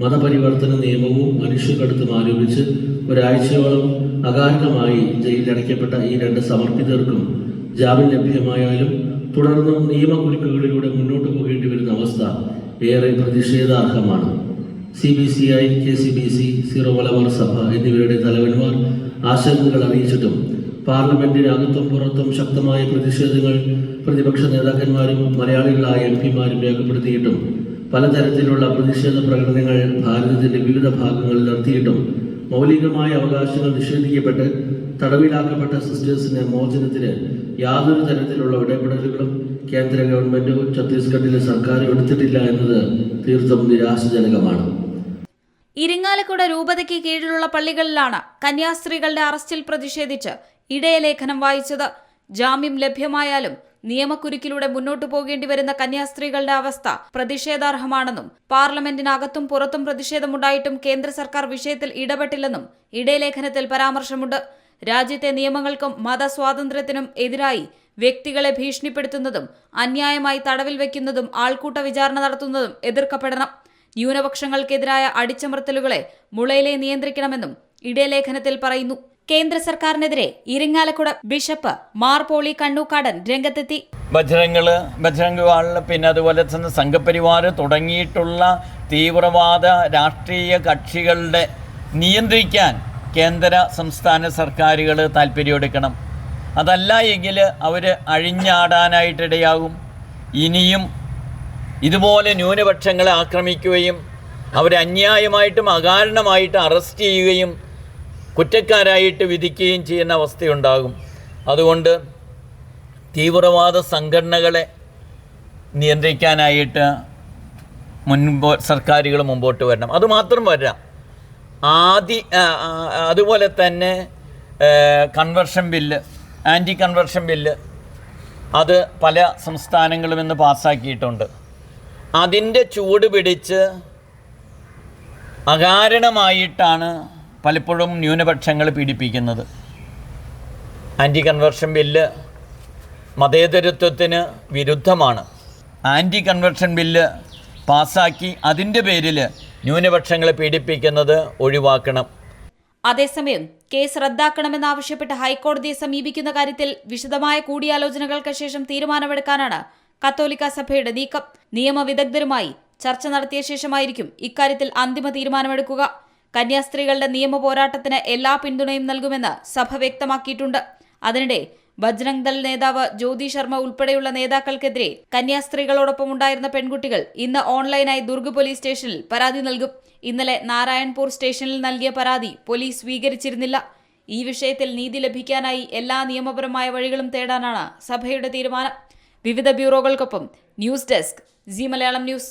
മതപരിവർത്തന നിയമവും മനുഷ്യക്കടത്തും ആരോപിച്ച് ഒരാഴ്ചയോളം അകാരണമായി ജയിലിലടയ്ക്കപ്പെട്ട ഈ രണ്ട് സമർപ്പിതർക്കും ജാമ്യം ലഭ്യമായാലും തുടർന്നും നിയമക്കുരുക്കുകളിലൂടെ മുന്നോട്ട് പോകേണ്ടി വരുന്ന അവസ്ഥ ഏറെ പ്രതിഷേധാർഹമാണ്. C B C I K C B C Syro Malabar സഭ എന്നിവരുടെ തലവന്മാർ ആശങ്കകൾ അറിയിച്ചിട്ടും പാർലമെന്റിനകത്തും പുറത്തും ശക്തമായ പ്രതിഷേധങ്ങൾ പ്രതിപക്ഷ നേതാക്കന്മാരും മലയാളികളായ എം പിമാരും രേഖപ്പെടുത്തിയിട്ടും പലതരത്തിലുള്ള പ്രതിഷേധ പ്രകടനങ്ങൾ ഭാരതത്തിന്റെ വിവിധ ഭാഗങ്ങളിൽ നടത്തിയിട്ടും മൗലികമായ അവകാശങ്ങൾ നിഷേധിക്കപ്പെട്ട് തടവിലാക്കപ്പെട്ട സിസ്റ്റേഴ്സിന്റെ മോചനത്തിന് യാതൊരു തരത്തിലുള്ള ഇടപെടലുകളും കേന്ദ്ര ഗവൺമെന്റോ ഛത്തീസ്ഗഡിലെ സർക്കാരോ എടുത്തിട്ടില്ല എന്നത് തീർത്തും നിരാശജനകമാണ്. ഇരിങ്ങാലക്കുട രൂപതയ്ക്ക് കീഴിലുള്ള പള്ളികളിലാണ് കന്യാസ്ത്രീകളുടെ അറസ്റ്റിൽ പ്രതിഷേധിച്ച് ഇടയലേഖനം വായിച്ചത്. ജാമ്യം ലഭ്യമായാലും നിയമക്കുരുക്കിലൂടെ മുന്നോട്ടു പോകേണ്ടി വരുന്ന കന്യാസ്ത്രീകളുടെ അവസ്ഥ പ്രതിഷേധാർഹമാണെന്നും പാർലമെന്റിനകത്തും പുറത്തും പ്രതിഷേധമുണ്ടായിട്ടും കേന്ദ്ര സർക്കാർ വിഷയത്തിൽ ഇടപെട്ടില്ലെന്നും ഇടയലേഖനത്തിൽ പരാമർശമുണ്ട്. രാജ്യത്തെ നിയമങ്ങൾക്കും മതസ്വാതന്ത്ര്യത്തിനും എതിരായി വ്യക്തികളെ ഭീഷണിപ്പെടുത്തുന്നതും അന്യായമായി തടവിൽ വയ്ക്കുന്നതും ആൾക്കൂട്ട വിചാരണ നടത്തുന്നതും എതിർക്കപ്പെടണം. ന്യൂനപക്ഷങ്ങൾക്കെതിരായ അടിച്ചമർത്തലുകളെ മുളയിലെ നിയന്ത്രിക്കണമെന്നും ഇടയലേഖനത്തിൽ പറയുന്നു. കേന്ദ്ര സർക്കാരിനെതിരെ ഇരിങ്ങാലക്കുട ബിഷപ്പ് മാർ പോളി കണ്ണൂക്കാടൻ രംഗത്തെത്തി. ബജ്രങ്ങൾ ബജ്രംഗ് വാൾ പിന്നെ അതുപോലെ തന്നെ സംഘപരിവാർ തുടങ്ങിയിട്ടുള്ള തീവ്രവാദ രാഷ്ട്രീയ കക്ഷികളുടെ നിയന്ത്രിക്കാൻ കേന്ദ്ര സംസ്ഥാന സർക്കാരുകൾ താല്പര്യമെടുക്കണം. അതല്ല എങ്കിൽ അവർ അഴിഞ്ഞാടാനായിട്ടിടയാകും. ഇനിയും ഇതുപോലെ ന്യൂനപക്ഷങ്ങളെ ആക്രമിക്കുകയും അവരെ അന്യായമായിട്ടും അകാരണമായിട്ട് അറസ്റ്റ് ചെയ്യുകയും കുറ്റക്കാരായിട്ട് വിധിക്കുകയും ചെയ്യുന്ന അവസ്ഥയുണ്ടാകും. അതുകൊണ്ട് തീവ്രവാദ സംഘടനകളെ നിയന്ത്രിക്കാനായിട്ട് മുൻപോ സർക്കാരുകൾ മുമ്പോട്ട് വരണം. അതുമാത്രം വരാം ആദ്യ അതുപോലെ തന്നെ conversion bill anti conversion bill അത് പല സംസ്ഥാനങ്ങളും ഇന്ന് പാസ്സാക്കിയിട്ടുണ്ട്. അതിന്റെ ചൂട് പിടിച്ച് അകാരണമായിട്ടാണ് പലപ്പോഴും ന്യൂനപക്ഷങ്ങൾ പീഡിപ്പിക്കുന്നത്. ആന്റി കൺവെർഷൻ ബില്ല് മതേതരത്വത്തിന് വിരുദ്ധമാണ്. ആന്റി കൺവെർഷൻ ബില്ല് പാസാക്കി അതിന്റെ പേരിൽ ന്യൂനപക്ഷങ്ങളെ പീഡിപ്പിക്കുന്നത് ഒഴിവാക്കണം. അതേസമയം കേസ് റദ്ദാക്കണമെന്നാവശ്യപ്പെട്ട് ഹൈക്കോടതിയെ സമീപിക്കുന്ന കാര്യത്തിൽ വിശദമായ കൂടിയാലോചനകൾക്ക് ശേഷം തീരുമാനമെടുക്കാനാണ് കത്തോലിക്ക സഭയുടെ നീക്കം. നിയമവിദഗ്ധരുമായി ചർച്ച നടത്തിയ ശേഷമായിരിക്കും ഇക്കാര്യത്തിൽ അന്തിമ തീരുമാനമെടുക്കുക. കന്യാസ്ത്രീകളുടെ നിയമ പോരാട്ടത്തിന് എല്ലാ പിന്തുണയും നൽകുമെന്ന് സഭ വ്യക്തമാക്കിയിട്ടുണ്ട്. അതിനിടെ ബജ്രംഗ് ദൾ നേതാവ് ജ്യോതി ശർമ്മ ഉൾപ്പെടെയുള്ള നേതാക്കൾക്കെതിരെ കന്യാസ്ത്രീകളോടൊപ്പം ഉണ്ടായിരുന്ന പെൺകുട്ടികൾ ഇന്ന് ഓൺലൈനായി ദുർഗ് പോലീസ് സ്റ്റേഷനിൽ പരാതി നൽകും. ഇന്നലെ നാരായൺപൂർ സ്റ്റേഷനിൽ നൽകിയ പരാതി പോലീസ് സ്വീകരിച്ചിരുന്നില്ല. ഈ വിഷയത്തിൽ നീതി ലഭിക്കാനായി എല്ലാ നിയമപരമായ വഴികളും തേടാനാണ് സഭയുടെ തീരുമാനം. വിവിധ ബ്യൂറോകൾക്കൊപ്പം news desk Zee Malayalam news.